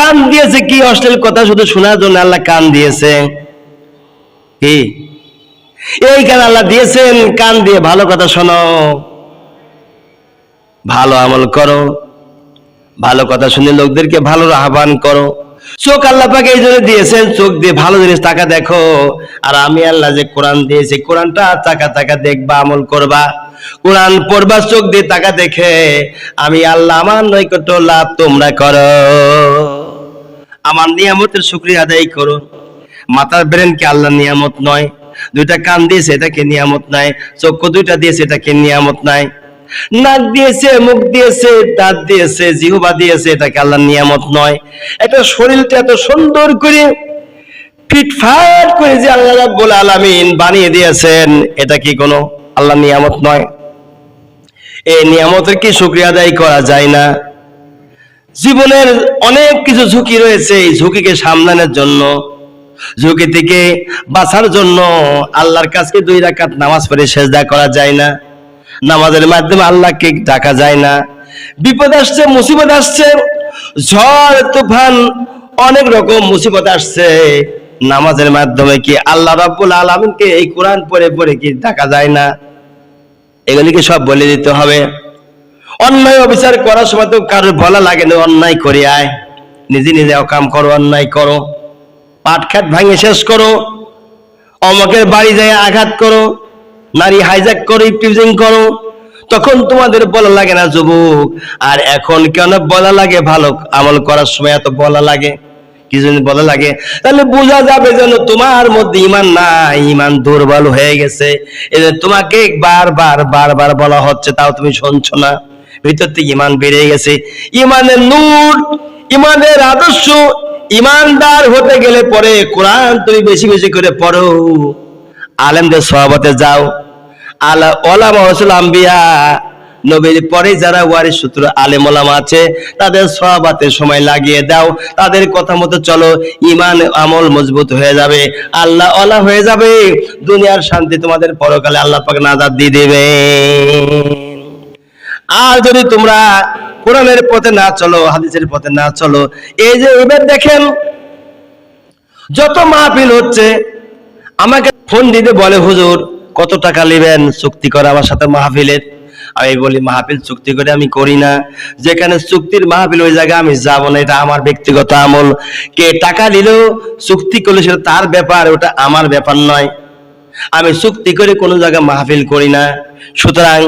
কান দিয়েছে কি অশ্লীল কথা শুধু শোনার জন্য আল্লাহ কান দিয়েছে? কি? এই কান আল্লাহ দিয়েছেন, কান দিয়ে ভালো কথা শোনো। ভালো আমল করো। ভালো কথা শুনে লোকদেরকে ভালো আহ্বান করো। চোখ আল্লাহ পাকে এই জন্য দিয়েছেন, চোখ দিয়ে ভালো জিনিস তাকা দেখো। আর আমি আল্লাহ যে কোরআন দিয়েছি, কোরআনটা তাকা তাকা দেখবা, আমল করবা। কোরআন পড়বা, চোখ দিয়ে তাকা দেখে, আমি আল্লাহ আমার নৈকট্য লাভ তোমরা করো। আমার নিয়ামতের শুক্রিয়া আদায় করো। মাথার ব্রেন কি আল্লাহ নিয়ামত নয়, দুইটা কান দিয়েছে এটাকে নিয়ামত নাই, চক্ষু দুইটা দিয়েছে এটাকে নিয়ামত নাই। নাক দিয়েছে, মুখ দিয়েছে, দাঁত দিয়েছে, জিহবা দিয়েছে, এটাকে আল্লাহ নিয়ামত নয়। একটা শরীরটা এত সুন্দর করে ফিটফাট করে যে আল্লাহ রাব্বুল আলামিন বানিয়ে দিয়েছেন, এটা কি কোনো আল্লাহ নিয়ামত নয়? এই নিয়ামতের কি শুক্রিয়া আদায় করা যায় না? জীবনের অনেক কিছু ঝুঁকি রয়েছে এই ঝুঁকিকে সামলানোর জন্য। ঝুঁকি থেকে বাঁচার জন্য আল্লাহর কাছে দুই রাকাত নামাজ পড়ে সেজদা করা যায় না। নামাজের মাধ্যমে আল্লাহকে ডাকা যায় না। বিপদ আসছে, মুসিবত আসছে, ঝড়, তুফান, অনেক রকম মুসিবত আসছে। নামাজের মাধ্যমে কি আল্লাহ রাব্বুল আলামিনকে এই কোরআন পড়ে পড়ে কি ডাকা যায় না? এগুলিকে সব বলে দিতে হবে। অন্যায় অবিচার করার সময় তো কারোর বলা লাগে না, অন্যায় করে আয়। নিজে নিজে অকাম করো, অন্যায় করো। পাট খাট ভাঙে শেষ করো। অমকের বাড়ি যায় আঘাত করো। নারী হাইজ্যাক করো, ইপটিজিং করো। তখন তোমাদের বলা লাগে না, যুবক, আর এখন কেন বলা লাগে? ভালো আমল করার সময় এত বলা লাগে। কি জন্য বলা লাগে? তাহলে বোঝা যাবে যেন তোমার মধ্যে ইমান নাই, ইমান দুর্বল হয়ে গেছে। তোমাকে বারবার বারবার বলা হচ্ছে, তাও তুমি শুনছো না। ভিতর থেকে ইমান বেড়ে গেছে। ইমানের নূর ইমানের আদর্শ ইমানদার হতে গেলে পরে কোরআন তুমি বেশি বেশি করে পড়ো। আলেমদের সহবতে যাও। আলা ওলামা রসুল আম্বিয়া, নবীর পরে যারা ওয়ারিস সূত্র আলেম ওলামা আছে, তাদের সহবাতে সময় লাগিয়ে দাও। তাদের কথা মতো চলো ইমান আমল মজবুত হয়ে যাবে। আল্লাহ ওলা হয়ে যাবে। দুনিয়ার শান্তি তোমাদের পরকালে আল্লাহ পাক নাজাত দিয়ে দেবে। আর যদি তোমরা কোরআনের পথে না চলো, হাদিসের পথে না চলো, এই যে এবার দেখেন, যত মাহফিল হচ্ছে, আমাকে ফোন দিতে বলে, হুজুর, কত টাকা নেবেন চুক্তি করে আমার সাথে মাহফিলের? আমি বলি, মাহফিল চুক্তি করে আমি করি না। যেখানে চুক্তির মাহফিল, ওই জায়গায় আমি যাব না। এটা আমার ব্যক্তিগত আমল। কে টাকা দিলেও চুক্তি করলে, সেটা তার ব্যাপার, ওটা আমার ব্যাপার নয়। আমি চুক্তি করে কোনো জায়গায় মাহফিল করি না। সুতরাং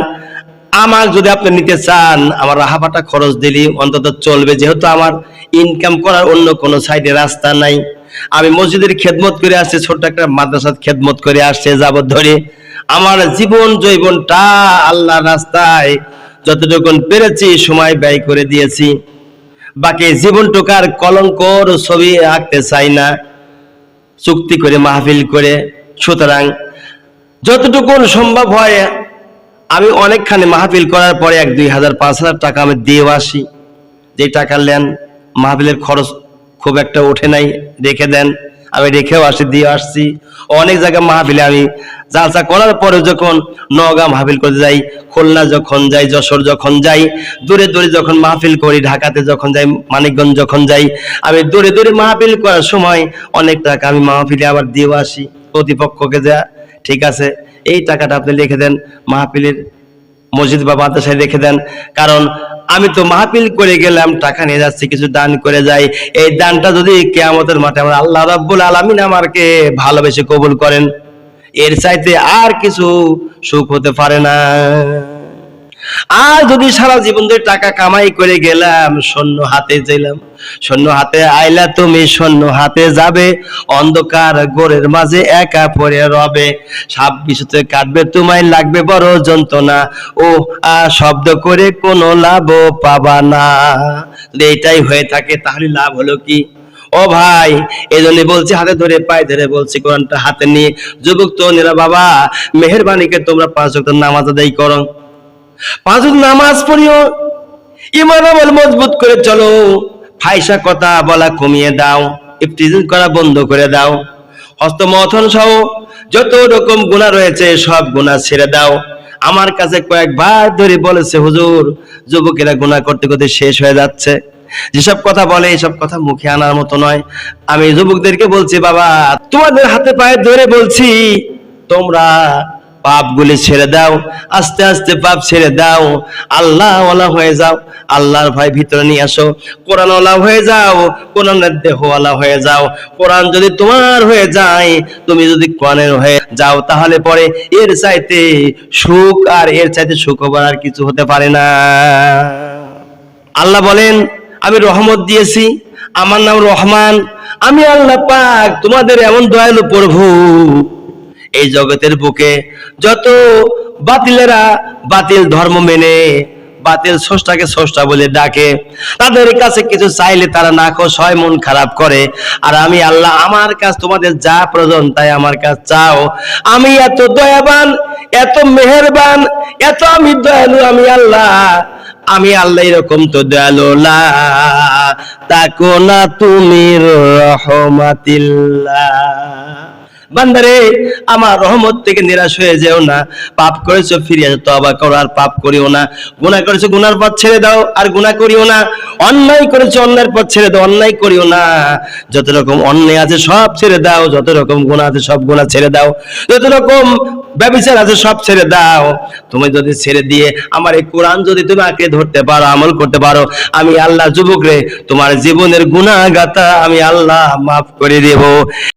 আমার যদি আপনি নিতে চান, আমার রাহাবাটা খরচ দিলি, অন্তত চলবে। যেহেতু আমার ইনকাম করার অন্য কোনো সাইডে রাস্তা নাই। আমি মসজিদের খেদমত করে আসছি, ছোট্ট একটা মাদ্রাসার খেদমত করে আসছে যাবত ধরে। আমার জীবন জৈবনটা আল্লাহ রাস্তায় যতটুকু পেরেছি, সময় ব্যয় করে দিয়েছি। বাকি জীবনটুকার কলঙ্কর ছবি আঁকতে চাই না। চুক্তি করে, মাহফিল করে। সুতরাং যতটুকু সম্ভব হয় আমি অনেকখানি মাহফিল করার পরে এক দুই হাজার, পাঁচ হাজার টাকা আমি দিয়ে আসি। যে টাকা নেন, মাহফিলের খরচ খুব একটা ওঠে নাই, রেখে দেন। আমি রেখেও আসি, দিয়ে আসছি। অনেক জায়গায় মাহফিলে আমি জালসা করার পরে যখন নগাঁ মাহফিল করতে যাই, খুলনা যখন যাই, যশোর যখন যাই, দূরে দূরে যখন মাহফিল করি, ঢাকাতে যখন যাই, মানিকগঞ্জ যখন যাই, আমি দূরে দূরে মাহফিল করার সময় অনেক টাকা আমি মাহফিলে আবার দিয়েও আসি। প্রতিপক্ষকে যা, ঠিক আছে এই টাকাটা আপনি লিখে দেন মাহফিলের মসজিদ বা মাদ্রাসায় রেখে দেন। কারণ আমি তো মাহফিল করে গেলাম, টাকা নিয়ে যাচ্ছি, কিছু দান করে যাই। এই দানটা যদি কেয়ামতের মাঠে আমার আল্লাহ রাব্বুল আলামিন আমাকে ভালোবেসে কবুল করেন, এর চাইতে আর কিছু সুখ হতে পারে না। আর যদি সারা জীবন ধরে টাকা কামাই করে গেলাম সৈন্য হাতে যাইলাম শূন্য হাতে আইলা তুমি শূন্য হাতে যাবে, অন্ধকার গোরের মাঝে একা পড়ে রবে সাপ বিশুতে কাটবে তোমায় লাগবে বড় যন্ত্রণা। ও আ শব্দ করে কোনো লাভ পাবা না। এটাই হয়ে থাকে তাহলে লাভ হলো কি? ও ভাই এই বলছি, হাতে ধরে, পায়ে ধরে বলছি, কোরআনটা হাতে নিয়ে। যুবক তো নিরা বাবা, মেহরবানিকে তোমরা পাঁচ নামাজ আদায় করো। পাঁচ নামাজ পড়িও। ইমান আমল মজবুত করে চলো। ফাইসা কথা বলা কমিয়ে দাও। ইফতিজিন করা বন্ধ করে দাও। হস্তমথন সহ যত রকম গুণা রয়েছে, সব গুণা ছেড়ে দাও। আমার কাছে কয়েকবার ধরে বলেছে, হুজুর, যুবকেরা গুণা করতে করতে শেষ হয়ে যাচ্ছে। যেসব কথা বলে, এসব কথা মুখে আনার মতো নয়। আমি যুবকদেরকে বলছি, বাবা, তোমাদের হাতে পায়ে ধরে বলছি, তোমরা পাপগুলি ছেড়ে দাও, আস্তে আস্তে পাপ ছেড়ে দাও। আল্লাহ ওলা হয়ে যাও, আল্লাহর ভাই ভিতরে নিয়ে আসো। কোরআন ওলা হয়ে যাও, কোরআনের দেহওয়ালা হয়ে যাও। কোরআন যদি তোমার হয়ে যায়, তুমি যদি কোরআনের হয়ে যাও, তাহলে পরে এর চাইতে সুখ আর এর চাইতে সুখ হবার আর কিছু হতে পারে না। আল্লাহ বলেন, আমি রহমত দিয়েছি, আমার নাম রহমান, আমি আল্লাহ পাক তোমাদের এমন দয়ালু প্রভু। এই জগতের বুকে যত বাতিলেরা বাতিল ধর্ম মেনে, বাতিল স্রষ্টাকে স্রষ্টা বলে ডাকে, তাদের কাছে কিছু চাইলে তারা না হয়, মন খারাপ করে। আর আমি আল্লাহ, আমার কাছ তোমাদের যা প্রয়োজন তাই আমার কাছ চাও। আমি এত দয়াবান, এত মেহেরবান, এত আমি দয়ালু, আমি আল্লাহ। আমি আল্লাহ এরকম তো দয়ালু তাকো না তুমি রহমাতিল্লাহ। বান্দারে, আমার রহমত থেকে নিরাশ হয়ে যেও না। পাপ করেছ ফিরে আসো তবা করো, আর পাপ করিও না। গুনাহ করেছ, গুনার পথ ছেড়ে দাও, আর গুনাহ করিও না। অন্যায় করেছ অন্যায়ের পথ ছেড়ে দাও, অন্যায় করিও না। যত রকম অন্যায় আছে, সব ছেড়ে দাও। যত রকম গুনাহ আছে, সব গুনাহ ছেড়ে দাও। যত রকম ব্যবচার আছে, সব ছেড়ে দাও। তুমি যদি ছেড়ে দিয়ে আমার এই কোরআন যদি তুমি আঁকড়ে ধরতে পারো, আমল করতে পারো, আমি আল্লাহ যুবক রে, তোমার জীবনের গুনাহ গাতা আমি আল্লাহ মাফ করে দেব।